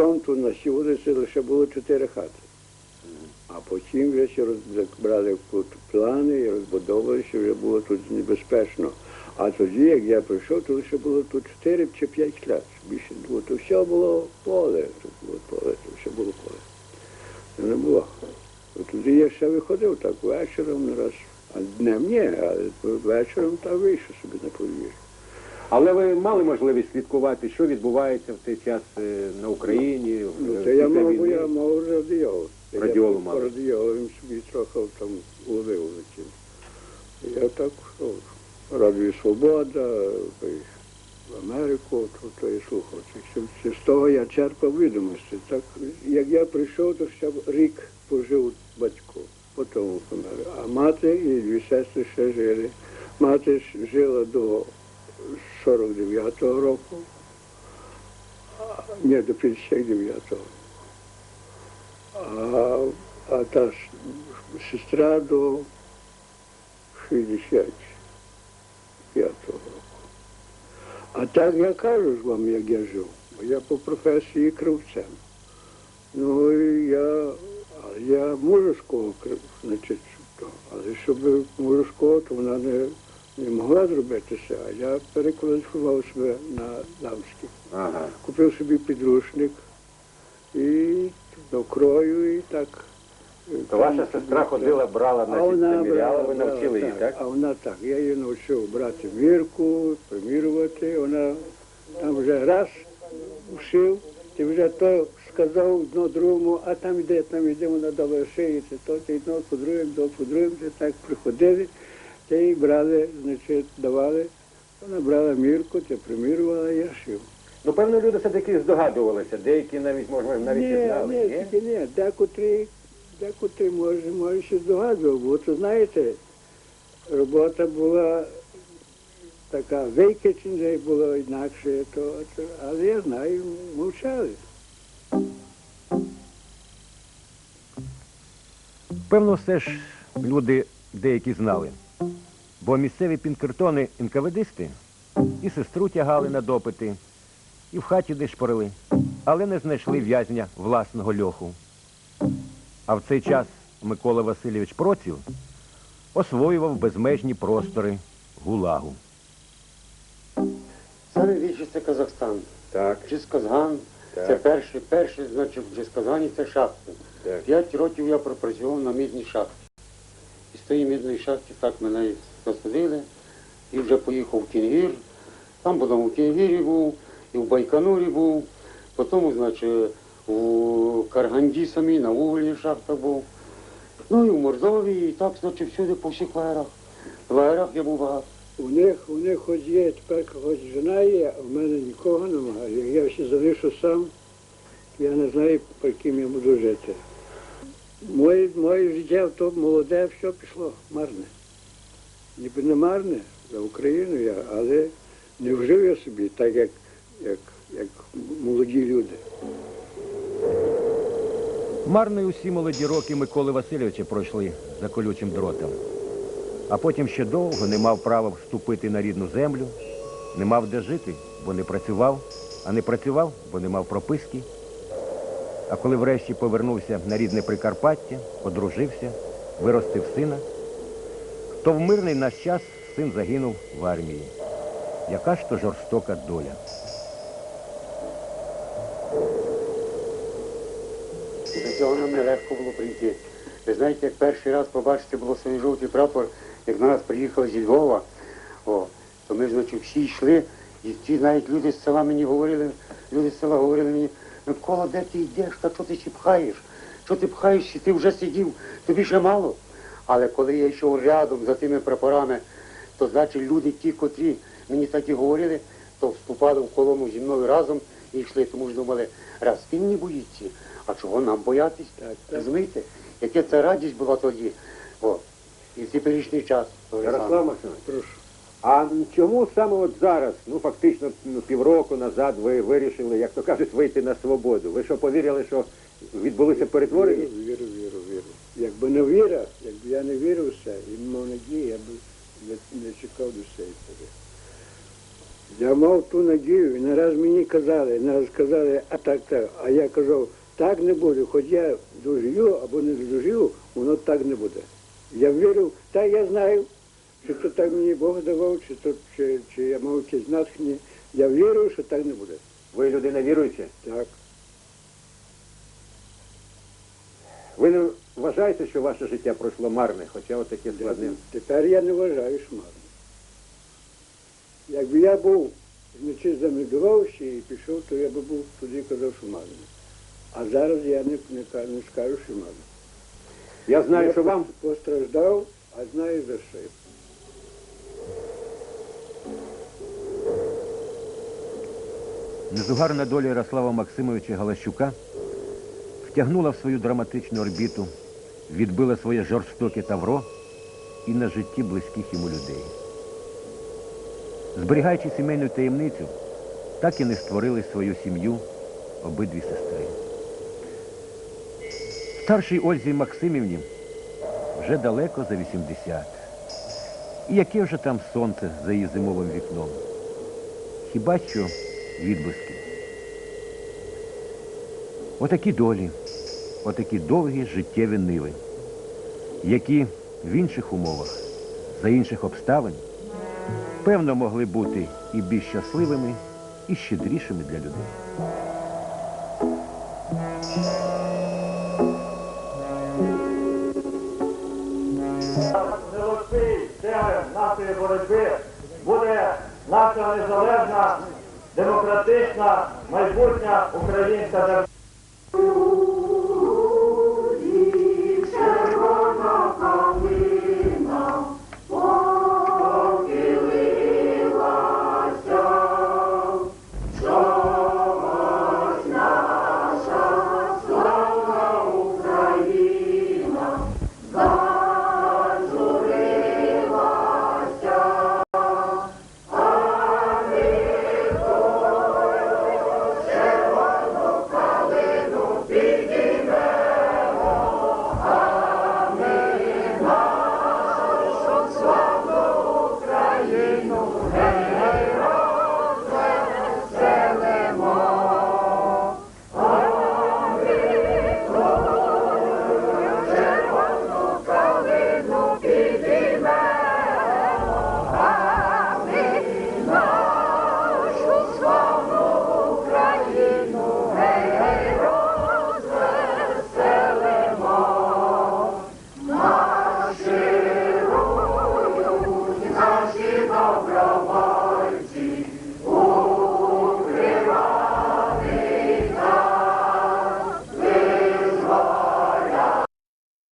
батьком на вулиці лише було чотири хати. А потім вже ще брали плани і розбудовували, що вже було тут небезпечно. А тоді, як я прийшов, то лише було тут чотири чи п'ять хат. Більше було. То все було поле. Тут було поле, то все було поле. Це не було. Тоді я ще виходив так вечором раз. А днем ні, але вечором так вийшов собі на подвір'я. Але ви мали можливість слідкувати, що відбувається в цей час е, на Україні, Ну, е, то я мав, бо я мав радіо. Радіолу я мали. по собі трохи там уловив летів. Я так, о, Радіо Свобода, в Америку, то, то я слухав. Це- це- З того я черпав відомості. Так, як я прийшов, то ще рік пожив батько, потім помер. А мати і дві сестри ще жили. Мати жила до 49-го року, а, ні, до 59-го. А, а та ж сестра до 65-го року. А так я кажу ж вам, як я жив. Бо Я по професії кривцем. Ну і я, а я мужицького крив, значить, то. але щоб мужицького, то вона не, могла зробити це. А я перекваліфікував себе на дамський. Ага. Купив собі підручник і до крою, і так. То ваша сестра ходила, брала, А значить, вона приміряла, ви навчили її, так? А вона так. Я її навчив брати мірку, примірювати. Вона там вже раз вшив, ти вже то сказав одно другому, а там іде, там іде, вона дала шиється, то ти одно по другим, то по другим, ти так приходили, ти їй брали, значить, давали. Вона брала мірку, ти примірювала, я шив. Ну, певно, люди все-таки здогадувалися, деякі навіть, може, навіть ні, і знали, ні, ні? тільки ні, декотрі, декотрі може, може ще здогадував, бо то знаєте, робота була така викичена, було інакше, то, то, але я знаю, мовчали. Певно, все ж люди деякі знали. Бо місцеві пінкертони інкаведисти і сестру тягали на допити, і в хаті десь шпорили, але не знайшли в'язня власного льоху. А в цей час Микола Васильович Проців освоював безмежні простори гулагу. Саме більше це Казахстан. Так, Джисказган, Так. це перший, перший, значить, в Джисказгані це шахта. так. П'ять років я пропрацював на мідній шахті. І з тієї мідної шахти так мене і засадили. І вже поїхав в Кінгір. Там потім у Кінгірі був, і в Байконурі був. Потім, значить, у Карганді самій на вугільній шахтах був. Ну і в Мордовії, і так, значить, всюди по всіх лагерах. В лагерах я був багато. У них, у них хоч є, тепер хоч жена є, а в мене нікого немає. Я ще залишу сам, я не знаю, по ким я буду жити. Моє, моє життя то молоде, все пішло марне. Ніби не марне за Україну я, але не вжив я собі, так як, як, як молоді люди. Марно й усі молоді роки Миколи Васильовича пройшли за колючим дротом. А потім ще довго не мав права вступити на рідну землю, не мав де жити, бо не працював, а не працював, бо не мав прописки. А коли врешті повернувся на рідне Прикарпаття, одружився, виростив сина, то в мирний наш час син загинув в армії. Яка ж то жорстока доля. До цього нам нелегко було прийти. Ви знаєте, як перший раз побачити було свій жовтий прапор, як на нас приїхали зі Львова, о, то ми, значить, всі йшли, і ті навіть люди з села мені говорили, люди з села говорили мені, Микола, де ти йдеш, та що ти ще пхаєш? Що ти пхаєш, ти вже сидів, тобі ще мало. Але коли я йшов рядом за тими прапорами, то значить люди ті, котрі мені так і говорили, то вступали в колону зі мною разом і йшли, тому ж думали, раз він не боїться, а чого нам боятись? Так, так. Розумієте? Яка це радість була тоді. О, і теперішній час. Ярослав Максимович, Прошу. а чому саме от зараз, ну фактично ну, півроку назад ви вирішили, як то кажуть, вийти на свободу? Ви що повірили, що відбулися перетворення? Віру, віру. Якби не віра, якби я не вірив в це і мав надії, я б не, не чекав до цієї пори. Я мав ту надію, і не раз мені казали, не раз казали, а так, так. А я казав, так не буде. Хоч я доживу або не доживу, воно так не буде. Я вірив, та я знаю, чи то так мені Бог давав, чи, то, чи, чи я мав якесь натхнення. Я вірив, що так не буде. Ви людина віруюча? Так. Ви не вважаєте, що ваше життя пройшло марне, хоча отаке складне? Тепер я не вважаю, що марно. Якби я був вночі замедувався і пішов, то я би був тоді казав, що марно. А зараз я не, не, не скажу, що марно. Я знаю, я що вам постраждав, а знаю за що. Незугарна доля Ярослава Максимовича Галащука втягнула в свою драматичну орбіту, відбила своє жорстоке тавро і на житті близьких йому людей. Зберігаючи сімейну таємницю, так і не створили свою сім'ю обидві сестри. Старшій Ользі Максимівні вже далеко за 80. І яке вже там сонце за її зимовим вікном? Хіба що відблиски. Отакі долі, отакі довгі життєві ниви, які в інших умовах, за інших обставин, певно, могли бути і більш щасливими, і щедрішими для людей. Нашої боротьби буде наша незалежна, демократична, майбутня українська держава.